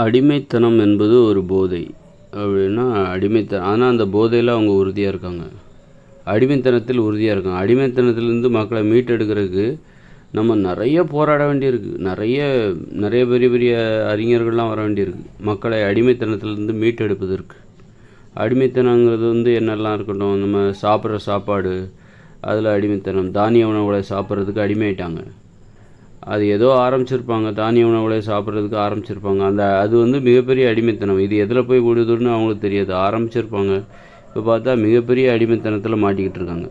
அடிமைத்தனம் என்பது ஒரு போதை. அப்படின்னா அடிமைத்தனம் ஆனால் அந்த போதையில் அவங்க உறுதியாக இருக்காங்க. அடிமைத்தனத்தில் உறுதியாக இருக்காங்க. அடிமைத்தனத்திலேருந்து மக்களை மீட்டெடுக்கிறதுக்கு நம்ம நிறைய போராட வேண்டியிருக்கு. நிறைய நிறைய பெரிய பெரிய அறிஞர்கள்லாம் வர வேண்டியிருக்கு. மக்களை அடிமைத்தனத்திலேருந்து மீட்டெடுப்பதற்கு. அடிமைத்தனங்கிறது வந்து என்னெல்லாம் இருக்கட்டும் நம்ம சாப்பிட்ற சாப்பாடு அதில் அடிமைத்தனம் தானிய உணவுகளை சாப்பிட்றதுக்கு அடிமையிட்டாங்க அது ஏதோ ஆரம்பிச்சிருப்பாங்க தானிய உணவுகளை சாப்பிட்றதுக்கு ஆரம்பிச்சிருப்பாங்க. அந்த அது வந்து மிகப்பெரிய அடிமைத்தனம். இது எதில் போய் விடுதுன்னு அவங்களுக்கு தெரியாது. ஆரம்பிச்சிருப்பாங்க. இப்போ பார்த்தா மிகப்பெரிய அடிமைத்தனத்தில் மாட்டிக்கிட்டு இருக்காங்க.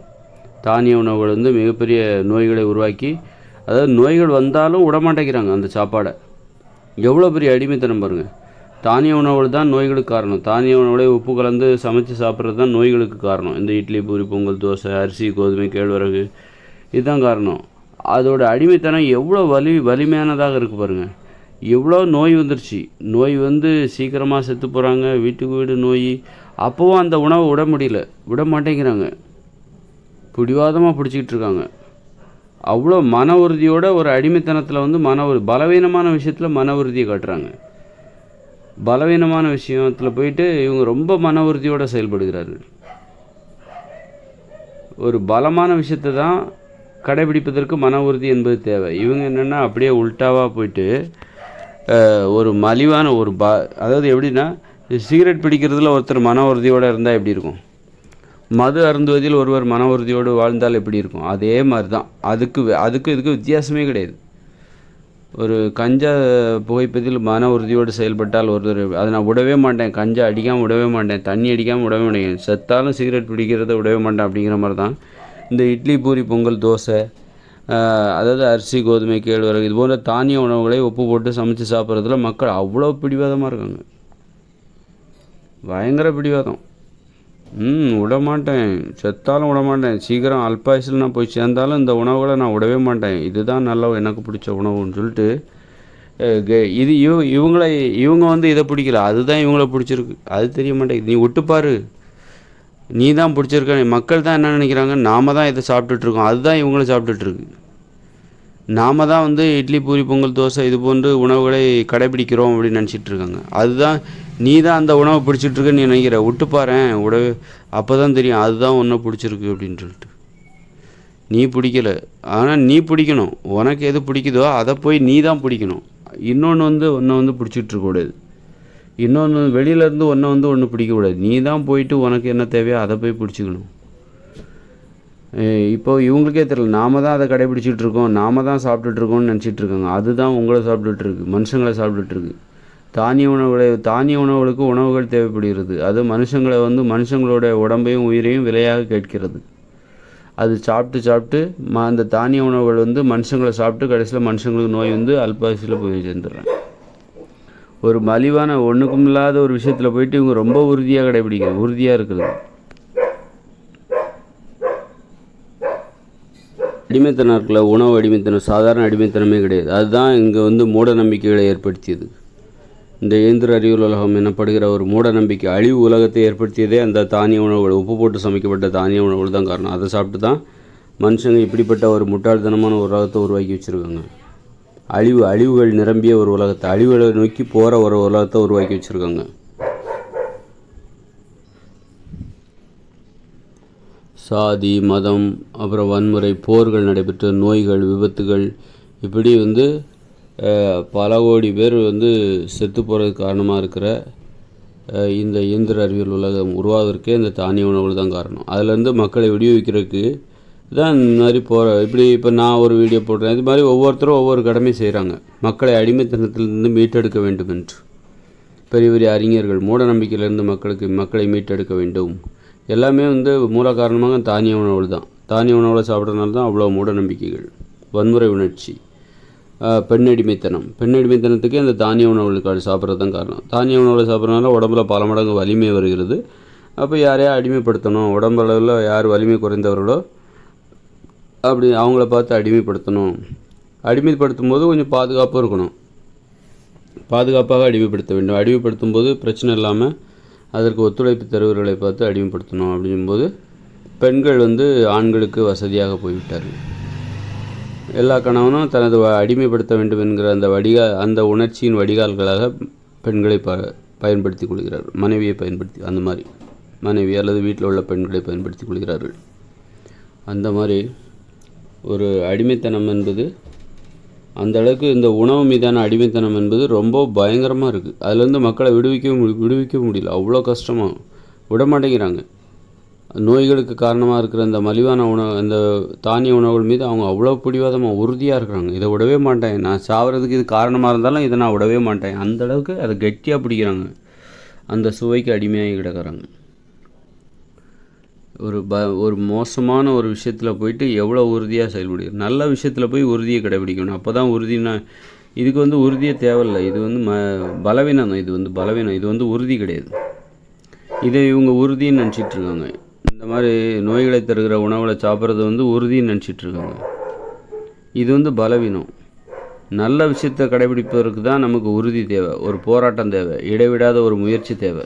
தானிய உணவுகள் வந்து மிகப்பெரிய நோய்களை உருவாக்கி அதாவது நோய்கள் வந்தாலும் விடமாட்டேங்கிறாங்க அந்த சாப்பாடை. எவ்வளோ பெரிய அடிமைத்தனம் பாருங்கள் தானிய உணவுகள் தான் நோய்களுக்கு காரணம். தானிய உணவுகளை உப்பு கலந்து சமைச்சு சாப்பிட்றது தான் நோய்களுக்கு காரணம். இந்த இட்லி பூரி பொங்கல் தோசை அரிசி கோதுமை கேழ்வரகு இதுதான் காரணம். அதோட அடிமைத்தனம் எவ்வளோ வலி வலிமையானதாக இருக்குது பாருங்கள் எவ்வளோ நோய் வந்துருச்சு. நோய் வந்து சீக்கிரமாக செத்து போகிறாங்க வீட்டுக்கு வீடு நோய். அப்போவும் அந்த உணவை விட முடியல. விட மாட்டேங்கிறாங்க. பிடிவாதமாக பிடிச்சிக்கிட்டு இருக்காங்க. அவ்வளோ மன உறுதியோட ஒரு அடிமைத்தனத்தில் வந்து மன உறு பலவீனமான விஷயத்தில் மன உறுதியை காட்டுறாங்க. பலவீனமான விஷயத்தில் போயிட்டு இவங்க ரொம்ப மன உறுதியோடு செயல்படுகிறார்கள். ஒரு பலமான விஷயத்தை தான் கடைபிடிப்பதற்கு மன உறுதி என்பது தேவை. இவங்க என்னென்னா அப்படியே உல்ட்டாவாக போயிட்டு ஒரு மலிவான ஒரு ப அதாவது எப்படின்னா சிகரெட் பிடிக்கிறதுல ஒருத்தர் மன உறுதியோடு இருந்தால் எப்படி இருக்கும்? மது அருந்துவதில் ஒருவர் மன உறுதியோடு வாழ்ந்தால் எப்படி இருக்கும்? அதே மாதிரி தான் அதுக்கு அதுக்கு இதுக்கு வித்தியாசமே கிடையாது. ஒரு கஞ்சா புகைப்பதில் மன உறுதியோடு செயல்பட்டால் ஒருத்தர் அதை நான் விடவே மாட்டேன். கஞ்சா அடிக்காமல் விடவே மாட்டேன். தண்ணி அடிக்காமல் விடவே மாட்டேன். செத்தாலும் சிகரெட் பிடிக்கிறத விடவே மாட்டேன் அப்படிங்கிற மாதிரி தான் இந்த இட்லி பூரி பொங்கல் தோசை அதாவது அரிசி கோதுமை கேழ்வரகு இது போன்ற தானிய உணவுகளை உப்பு போட்டு சமைச்சு சாப்பிட்றதுல மக்கள் அவ்வளோ பிடிவாதமாக இருக்காங்க. பயங்கர பிடிவாதம். ம் விட மாட்டேன் செத்தாலும் விட மாட்டேன் சீக்கிரம் அல்பாயுசில் நான் போய் சேர்ந்தாலும் இந்த உணவுகளை நான் விடவே மாட்டேன். இதுதான் நல்ல எனக்கு பிடிச்ச உணவுன்னு சொல்லிட்டு கே- இது இவ இவங்களை இவங்க வந்து இதை பிடிக்கல. அதுதான் இவங்கள பிடிச்சிருக்கு. அது தெரிய மாட்டேங்குது. நீ விட்டுப்பாரு. நீ தான் பிடிச்சிருக்க மக்கள் தான் என்ன நினைக்கிறாங்க? நாம தான் இதை சாப்பிட்டுட்ருக்கோம் அதுதான் இவங்களும் சாப்பிட்டுட்ருக்கு நாம் நாம தான் வந்து இட்லி பூரி பொங்கல் தோசை இது போன்று உணவுகளை கடைபிடிக்கிறோம் அப்படின்னு நினச்சிட்டு இருக்காங்க. அதுதான் நீ தான் அந்த உணவை பிடிச்சிட்ருக்குன்னு நீ நினைக்கிற. விட்டு பாரேன் அப்போ தான் தெரியும். அதுதான் ஒன்றை பிடிச்சிருக்கு அப்படின்னு சொல்லிட்டு. நீ பிடிக்கல. ஆனால் நீ பிடிக்கணும். உனக்கு எது பிடிக்குதோ அதை போய் நீ தான் பிடிக்கணும். இன்னொன்று வந்து ஒன்றை வந்து பிடிச்சிட்டு இருக்கக்கூடாது இன்னொன்று வெளியிலேருந்து ஒன்றை வந்து ஒன்று பிடிக்கக்கூடாது. நீ தான் போயிட்டு உனக்கு என்ன தேவையோ அதை போய் பிடிச்சிக்கணும். இப்போ இவங்களுக்கே தெரியல. நாம தான் அதை கடைபிடிச்சிட்டு இருக்கோம். நாம தான் சாப்பிட்டுட்டு இருக்கோம்னு நினச்சிட்டு இருக்காங்க. அதுதான் உங்களை சாப்பிட்டுட்டு இருக்கு. மனுஷங்களை சாப்பிட்டுட்டு இருக்கு. தானிய உணவுகளை தானிய உணவுகளுக்கு உணவுகள் தேவைப்படுகிறது. அது மனுஷங்களை வந்து மனுஷங்களோட உடம்பையும் உயிரையும் விலையாக கேட்கிறது. அது சாப்பிட்டு சாப்பிட்டு ம அந்த தானிய உணவுகள் வந்து மனுஷங்களை சாப்பிட்டு கடைசியில் மனுஷங்களுக்கு நோய் வந்து அல்பாசியில் போய் சேர்ந்துடுறாங்க. ஒரு மலிவான ஒன்றுக்கும் இல்லாத ஒரு விஷயத்தில் போயிட்டு இவங்க ரொம்ப உறுதியாக கடைபிடிக்கிறது உறுதியாக இருக்கிறது. அடிமைத்தனம் இருக்கல உணவு அடிமைத்தனம் சாதாரண அடிமைத்தனமே கிடையாது. அதுதான் இங்கே வந்து மூட நம்பிக்கைகளை ஏற்படுத்தியது. இந்த இயந்திர அறிவியல் உலகம் எனப்படுகிற ஒரு மூட நம்பிக்கை அழிவு உலகத்தை ஏற்படுத்தியதே அந்த தானிய உணவுகள். உப்பு போட்டு சமைக்கப்பட்ட தானிய உணவுகள் தான் காரணம். அதை சாப்பிட்டு தான் மனுஷங்க இப்படிப்பட்ட ஒரு முட்டாள்தனமான ஒரு உலகத்தை உருவாக்கி வச்சுருக்காங்க. அழிவு அழிவுகள் நிரம்பிய ஒரு உலகத்தை அழிவுகளை நோக்கி போகிற ஒரு உலகத்தை உருவாக்கி வச்சுருக்காங்க. சாதி மதம் அப்புறம் வன்முறை போர்கள் நடைபெற்ற நோய்கள் விபத்துகள் இப்படி வந்து பல கோடி பேர் வந்து செத்து போகிறதுக்கு காரணமாக இருக்கிற இந்த இயந்திர அறிவியல் உலகம் உருவாவதற்கே இந்த தானிய உணவுகள் தான் காரணம். அதுலேருந்து மக்களை விடுவிக்கிறதுக்கு தான் இந்த மாதிரி போகிற இப்படி இப்போ நான் ஒரு வீடியோ போடுறேன். இது மாதிரி ஒவ்வொருத்தரும் ஒவ்வொரு கடமை செய்கிறாங்க மக்களை அடிமைத்தனத்திலிருந்து மீட்டெடுக்க வேண்டும் என்று பெரிய பெரிய அறிஞர்கள் மூட நம்பிக்கையிலிருந்து மக்களுக்கு மக்களை மீட்டெடுக்க வேண்டும். எல்லாமே வந்து மூல காரணமாக தானிய உணவுகள் தான். தானிய உணவுகளை சாப்பிட்றதுனால தான் அவ்வளோ மூட நம்பிக்கைகள். வன்முறை உணர்ச்சி. பெண்ணடிமைத்தனம் பெண் அந்த தானிய உணவுகளுக்கு சாப்பிட்றது தான் காரணம். தானிய உணவுகளை சாப்பிட்றதுனால உடம்புல பல மடங்கு வலிமை வருகிறது. அப்போ யாரையா அடிமைப்படுத்தணும்? உடம்பளவில் யார் வலிமை குறைந்தவர்களோ அப்படி அவங்கள பார்த்து அடிமைப்படுத்தணும். அடிமைப்படுத்தும் போது கொஞ்சம் பாதுகாப்பாக இருக்கணும். பாதுகாப்பாக அடிமைப்படுத்த வேண்டும். அடிமைப்படுத்தும் போது பிரச்சனை இல்லாமல் அதற்கு ஒத்துழைப்பு தருவர்களை பார்த்து அடிமைப்படுத்தணும் அப்படிங்கும்போது பெண்கள் வந்து ஆண்களுக்கு வசதியாக போய்விட்டார்கள். எல்லா கணவனும் தனது வ- அடிமைப்படுத்த வேண்டும் என்கிற அந்த வடிகா அந்த உணர்ச்சியின் வடிகால்களாக பெண்களை ப பயன்படுத்தி கொள்கிறார்கள் மனைவியை பயன்படுத்தி அந்த மாதிரி. மனைவி அல்லது வீட்டில் உள்ள பெண்களை பயன்படுத்தி கொள்கிறார்கள். அந்த மாதிரி ஒரு அடிமைத்தனம் என்பது அந்த அளவுக்கு இந்த உணவு மீதான அடிமைத்தனம் என்பது ரொம்ப பயங்கரமாக இருக்குது அதுலேருந்து மக்களை விடுவிக்க விடுவிக்க முடியல. அவ்வளோ கஷ்டமாக விட மாட்டேங்கிறாங்க. நோய்களுக்கு காரணமாக இருக்கிற இந்த மலிவான உணவு இந்த தானிய உணவுகள் மீது அவங்க அவ்வளோ பிடிவாதமாக உறுதியாக இருக்கிறாங்க. இதை விடவே மாட்டேன். நான் சாவறதுக்கு இது காரணமாக இருந்தாலும் இதை நான் விடவே மாட்டேன். அந்த அளவுக்கு அதை கெட்டியாக பிடிக்கிறாங்க. அந்த சுவைக்கு அடிமையாகி கிடக்குறாங்க. ஒரு ப ஒரு மோசமான ஒரு விஷயத்தில் போயிட்டு எவ்வளோ உறுதியாக செயல்படுகிறது நல்ல விஷயத்தில் போய் உறுதியை கடைபிடிக்கணும். அப்போ தான் உறுதினா இதுக்கு வந்து உறுதியே தேவையில்லை. இது வந்து ம பலவீனம் தான் இது வந்து பலவீனம். இது வந்து உறுதி கிடையாது. இதை இவங்க உறுதின்னு நினச்சிட்டு இருக்காங்க. இந்த மாதிரி நோய்களை தருகிற உணவுகளை சாப்பிட்றது வந்து உறுதின்னு நினச்சிட்டு இருக்காங்க. இது வந்து பலவீனம். நல்ல விஷயத்தை கடைபிடிப்பதற்கு தான் நமக்கு உறுதி தேவை. ஒரு போராட்டம் தேவை. இடைவிடாத ஒரு முயற்சி தேவை.